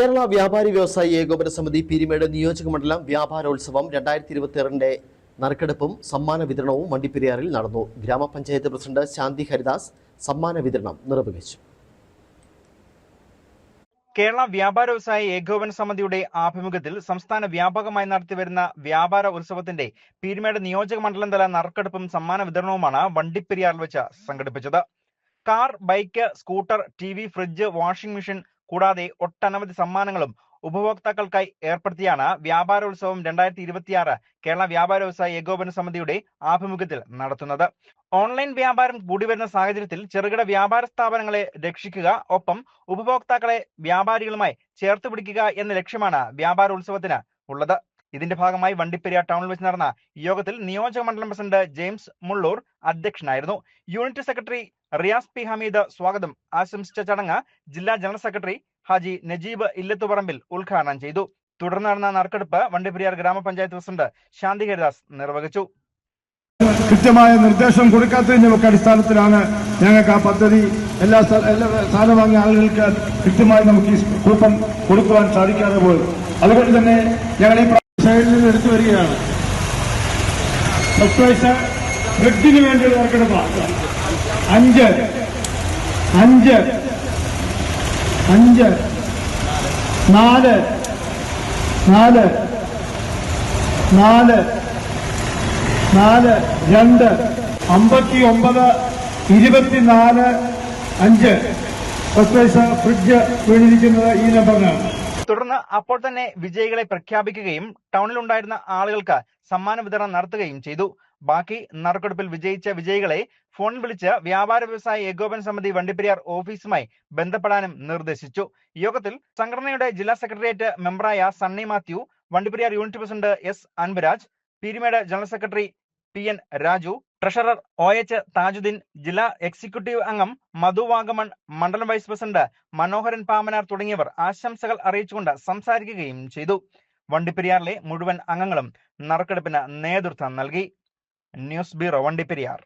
കേരള വ്യാപാരി വ്യവസായി ഏകോപന സമിതി പീരിമേട് നിയോജക മണ്ഡലം വ്യാപാരോത്സവം രണ്ടായിരത്തി ഇരുപത്തിയാറിന്റെ നറുക്കെടുപ്പും സമ്മാന വിതരണവും വണ്ടിപ്പെരിയാറിൽ നടന്നു. ഗ്രാമപഞ്ചായത്ത് പ്രസിഡന്റ് ശാന്തി ഹരിദാസ് സമ്മാന വിതരണം നിർവഹിച്ചു. കേരള വ്യാപാര വ്യവസായ ഏകോപന സമിതിയുടെ ആഭിമുഖ്യത്തിൽ സംസ്ഥാന വ്യാപകമായി നടത്തിവരുന്ന വ്യാപാര ഉത്സവത്തിന്റെ പീരുമേട് നിയോജക മണ്ഡലം തല നറുക്കെടുപ്പും സമ്മാന വിതരണവുമാണ് വണ്ടിപ്പെരിയാറിൽ വെച്ച് സംഘടിപ്പിച്ചത്. Car bike scooter T fridge washing machine കൂടാതെ ഒട്ടനവധി സമ്മാനങ്ങളും ഉപഭോക്താക്കൾക്കായി ഏർപ്പെടുത്തിയാണ് വ്യാപാരോത്സവം രണ്ടായിരത്തി ഇരുപത്തിയാറ് കേരള വ്യാപാര വ്യവസായ ഏകോപന സമിതിയുടെ ആഭിമുഖ്യത്തിൽ നടത്തുന്നത്. ഓൺലൈൻ വ്യാപാരം കൂടി വരുന്ന സാഹചര്യത്തിൽ ചെറുകിട വ്യാപാര സ്ഥാപനങ്ങളെ രക്ഷിക്കുക ഒപ്പം ഉപഭോക്താക്കളെ വ്യാപാരികളുമായി ചേർത്ത് പിടിക്കുക എന്ന ലക്ഷ്യമാണ് വ്യാപാരോത്സവത്തിന് ഉള്ളത്. ഇതിന്റെ ഭാഗമായി വണ്ടിപ്പെരിയാർ ടൗണിൽ വെച്ച് നടന്ന യോഗത്തിൽ നിയോജക മണ്ഡലം പ്രസിഡന്റ് ജെയിംസ് മുള്ളൂർ അധ്യക്ഷനായിരുന്നു. Unit secretary Riyas P. Hameed സ്വാഗതം. ആശംസിച്ച ചടങ്ങ് ജില്ലാ ജനറൽ സെക്രട്ടറി ഹാജി നജീബ് ഇല്ലത്തുപറമ്പിൽ ഉദ്ഘാടനം ചെയ്തു. തുടർന്ന് നടന്ന നറുക്കെടുപ്പ് വണ്ടിപ്പെരിയാർ ഗ്രാമപഞ്ചായത്ത് പ്രസിഡന്റ് ശാന്തി ഹരിദാസ് നിർവഹിച്ചു. കൃത്യമായ നിർദ്ദേശം കൊടുക്കാത്തതിന്റെ ഒക്കെ അടിസ്ഥാനത്തിലാണ് ഞങ്ങൾക്ക് ആ പദ്ധതി എല്ലാ സ്ഥലം വാങ്ങിയ ആളുകൾക്ക് കൃത്യമായി നമുക്ക് ഈ കൂപ്പൺ കൊടുക്കുവാൻ സാധിക്കാതെ പോയി അതുകൊണ്ട് തന്നെ ഞങ്ങൾ ഈ സൈഡിൽ എടുത്തു വരികയാണ്. ഫസ്റ്റ് പൈസ വേണ്ടിയുള്ള അഞ്ച്. അഞ്ച്. അഞ്ച്. നാല്. നാല്. നാല്. നാല്. രണ്ട്. അമ്പത്തി ഒമ്പത് ഇരുപത്തിനാല്. അഞ്ച്. പത്ത് പൈസ ഫ്രിഡ്ജ് വീണിരിക്കുന്നത് ഈ നമ്പറിനാണ് തുടർന്ന് അപ്പോൾ തന്നെ വിജയികളെ പ്രഖ്യാപിക്കുകയും ടൗണിൽ ഉണ്ടായിരുന്ന ആളുകൾക്ക് സമ്മാന വിതരണം നടത്തുകയും ചെയ്തു. ബാക്കി നറുക്കെടുപ്പിൽ വിജയിച്ച വിജയികളെ ഫോണിൽ വിളിച്ച് വ്യാപാര വ്യവസായ ഏകോപന സമിതി വണ്ടിപ്പെരിയാർ ഓഫീസുമായി ബന്ധപ്പെടാനും നിർദ്ദേശിച്ചു. യോഗത്തിൽ സംഘടനയുടെ ജില്ലാ secretariat മെമ്പറായ Sunny Mathew Vandiperiyar unit president S Anbaraj Peermade general secretary P N Raju treasurer O H Thajudheen ജില്ലാ എക്സിക്യൂട്ടീവ് അംഗം മധു വാഗമൺ മണ്ഡലം വൈസ് പ്രസിഡന്റ് മനോഹരൻ പാമനാർ തുടങ്ങിയവർ ആശംസകൾ അറിയിച്ചുകൊണ്ട് സംസാരിക്കുകയും ചെയ്തു. വണ്ടിപ്പെരിയാറിലെ മുഴുവൻ അംഗങ്ങളും നറുക്കെടുപ്പിന് നേതൃത്വം നൽകി. News bureau Vandiperiyar.